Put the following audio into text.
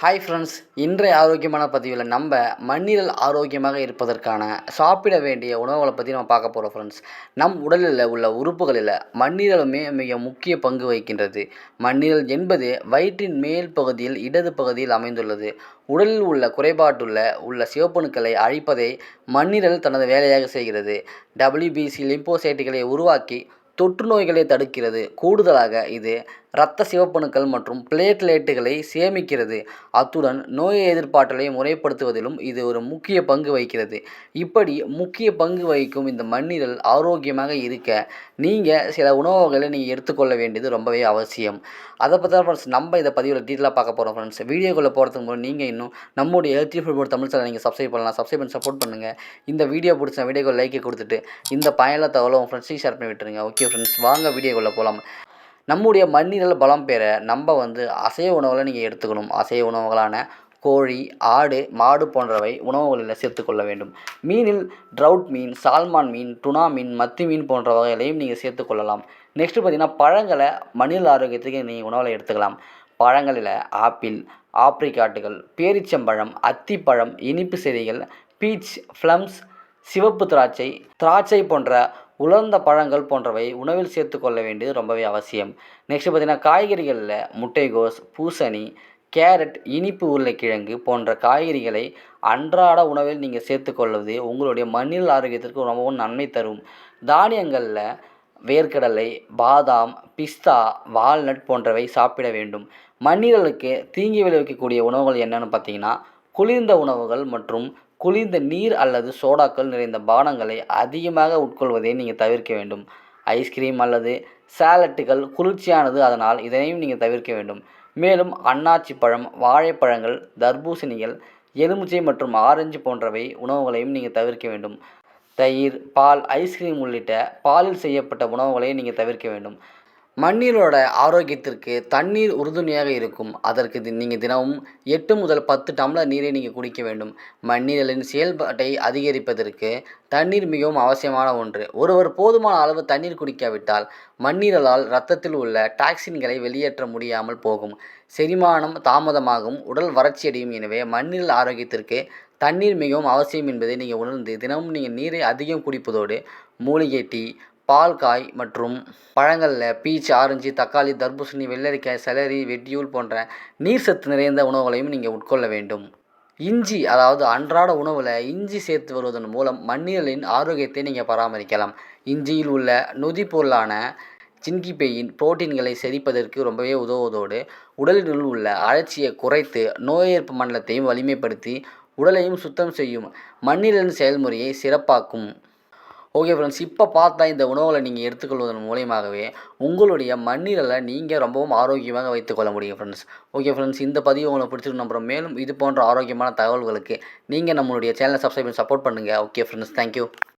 Hi friends இன்றைய ஆரோக்கியமான பதிவில் நம்ம மண்ணீரல் ஆரோக்கியமாக இருப்பதற்கான சாப்பிட வேண்டிய உணவுகளை பற்றி நம்ம பார்க்க போகிறோம் ஃப்ரெண்ட்ஸ் நம் உடலில் உள்ள உறுப்புகளில் மண்ணீரலுமே மிக முக்கிய பங்கு வகிக்கின்றது. மண்ணீரல் என்பது வயிற்றின் மேல் பகுதியில் இடது பகுதியில் அமைந்துள்ளது. உடலில் உள்ள குறைபாட்டுள்ள உள்ள சிவப்பணுக்களை அழிப்பதை மண்ணீரல் தனது வேலையாக செய்கிறது. டபிள்யூபிசி லிம்போசைட்டுகளை உருவாக்கி தொற்று நோய்களை தடுக்கிறது. கூடுதலாக இது இரத்த சிவப்பணுக்கள் மற்றும் பிளேட்லேட்டுகளை சேமிக்கிறது. அத்துடன் நோய் எதிர்ப்பாற்றலை முறைப்படுத்துவதிலும் இது ஒரு முக்கிய பங்கு வகிக்கிறது. இப்படி முக்கிய பங்கு வகிக்கும் இந்த மண்ணீரல் ஆரோக்கியமாக இருக்க நீங்கள் சில உணவுகளை நீங்கள் எடுத்துக்கொள்ள வேண்டியது ரொம்பவே அவசியம். அதை பற்றி தான் ஃப்ரெண்ட்ஸ் நம்ம இதை பதிவில் டீட்டெயிலாக பார்க்க போகிறோம் ஃப்ரெண்ட்ஸ் வீடியோக்குள்ளே போகிறதுக்கு முன்னாடி நீங்கள் இன்னும் நம்முடைய ஹெல்த்தி ஃபுட் தமிழ் சேனல் நீங்கள் சப்ஸ்கிரைப் பண்ணலாம். சப்ஸ்கிரைப் பண்ணி சப்போர்ட் பண்ணுங்கள் இந்த வீடியோ பிடிச்ச வீடியோக்கு லைக்கை கொடுத்துட்டு இந்த பயனில் தகவலை உங்கள் ஃப்ரெண்ட்ஸையும் ஷேர் பண்ணி விட்டுருங்க. ஓகே ஃப்ரெண்ட்ஸ் வாங்க வீடியோக்குள்ளே போகலாம் நம்முடைய மண்ணீரல் பலம் பெற நம்ம வந்து அசைவ உணவுகளை நீங்கள் எடுத்துக்கணும். அசைவ உணவுகளான கோழி ஆடு மாடு போன்றவை உணவுகளில் சேர்த்துக்கொள்ள வேண்டும். மீனில் ட்ரவுட் மீன் சால்மான் மீன் டுனா மீன் மத்தி மீன் போன்ற வகைகளையும் நீங்கள் சேர்த்துக்கொள்ளலாம் நெக்ஸ்ட்டு பார்த்தீங்கன்னா பழங்களை மனித ஆரோக்கியத்துக்கு நீங்கள் உணவில் எடுத்துக்கலாம். பழங்களில் ஆப்பிள் ஆப்ரிக்காட்டுகள் பேரிச்சம்பழம் அத்திப்பழம் இனிப்பு செடிகள் பீச் ஃப்ளம்ஸ் சிவப்பு திராட்சை திராட்சை போன்ற உலர்ந்த பழங்கள் போன்றவை உணவில் சேர்த்துக்கொள்ள வேண்டியது ரொம்பவே அவசியம். நெக்ஸ்ட்டு பார்த்திங்கன்னா காய்கறிகளில் முட்டைகோஸ் பூசணி கேரட் இனிப்பு உருளைக்கிழங்கு போன்ற காய்கறிகளை அன்றாட உணவில் நீங்கள் சேர்த்துக்கொள்வது உங்களுடைய மண்ணில் ஆரோக்கியத்திற்கு ரொம்பவும் நன்மை தரும். தானியங்களில் வேர்க்கடலை பாதாம் பிஸ்தா வால்நட் போன்றவை சாப்பிட வேண்டும். மண்ணீரலுக்கு தீங்கி விளைவிக்கக்கூடிய உணவுகள் என்னென்னு பார்த்தீங்கன்னா குளிர்ந்த உணவுகள் மற்றும் குளிர்ந்த நீர் அல்லது சோடாக்கள் நிறைந்த பானங்களை அதிகமாக உட்கொள்வதை நீங்கள் தவிர்க்க வேண்டும். ஐஸ்கிரீம் அல்லது சாலட்டுகள் குளிர்ச்சியானது அதனால் இதனையும் நீங்கள் தவிர்க்க வேண்டும். மேலும் அன்னாச்சி பழம் வாழைப்பழங்கள் தர்பூசணிகள் எலுமிச்சை மற்றும் ஆரஞ்சு போன்றவை உணவுகளையும் நீங்கள் தவிர்க்க வேண்டும். தயிர் பால் ஐஸ்கிரீம் உள்ளிட்ட பாலில் செய்யப்பட்ட உணவுகளையும் நீங்கள் தவிர்க்க வேண்டும். மண்ணீரோட ஆரோக்கியத்திற்கு தண்ணீர் உறுதுணையாக இருக்கும். அதற்கு நீங்கள் தினமும் எட்டு முதல் பத்து டம்ளர் நீரை நீங்கள் குடிக்க வேண்டும். மண்ணீரலின் செயல்பாட்டை அதிகரிப்பதற்கு தண்ணீர் மிகவும் அவசியமான ஒன்று. ஒருவர் போதுமான அளவு தண்ணீர் குடிக்காவிட்டால் மண்ணீரலால் இரத்தத்தில் உள்ள டாக்ஸின்களை வெளியேற்ற முடியாமல் போகும். செரிமானம் தாமதமாகும். உடல் வறட்சியடையும் எனவே மண்ணீரல் ஆரோக்கியத்திற்கு தண்ணீர் மிகவும் அவசியம் என்பதை நீங்கள் உணர்ந்து தினமும் நீங்கள் நீரை அதிகம் குடிப்பதோடு மூலிகை டீ பால் காய் மற்றும் பழங்களில் பீச் ஆரஞ்சு தக்காளி தர்பூசணி வெள்ளரிக்காய் செலரி வெட்டியூல் போன்ற நீர் சத்து நிறைந்த உணவுகளையும் நீங்கள் உட்கொள்ள வேண்டும். இஞ்சி அதாவது அன்றாட உணவில் இஞ்சி சேர்த்து வருவதன் மூலம் மண்ணீரலின் ஆரோக்கியத்தை நீங்கள் பராமரிக்கலாம். இஞ்சியில் உள்ள நொதி பொருளான சின்கிப்பேயின் புரோட்டீன்களை செரிப்பதற்கு ரொம்பவே உதவுவதோடு உடலினுள் உள்ள அழற்சியை குறைத்து நோய் எதிர்ப்பு மண்டலத்தையும் வலிமைப்படுத்தி உடலையும் சுத்தம் செய்யும் மண்ணீரலின் செயல்முறையை சிறப்பாக்கும். ஓகே ஃப்ரெண்ட்ஸ் இப்போ பார்த்தா இந்த உணவுகளை நீங்கள் எடுத்துக்கொள்வதன் மூலியமாகவே உங்களுடைய மண்ணீரலை நீங்கள் ரொம்பவும் ஆரோக்கியமாக வைத்துக்கொள்ள முடியும் ஃப்ரெண்ட்ஸ் ஓகே ஃப்ரெண்ட்ஸ் இந்த பதிவு உங்களுக்கு பிடிச்சிருக்கு நம்புகிறோம் மேலும் இது போன்ற ஆரோக்கியமான தகவல்களுக்கு நீங்கள் நம்மளுடைய சேனலை சப்ஸ்கிரைப் பண்ணி சப்போர்ட் பண்ணுங்கள் ஓகே ஃப்ரெண்ட்ஸ் தேங்க்யூ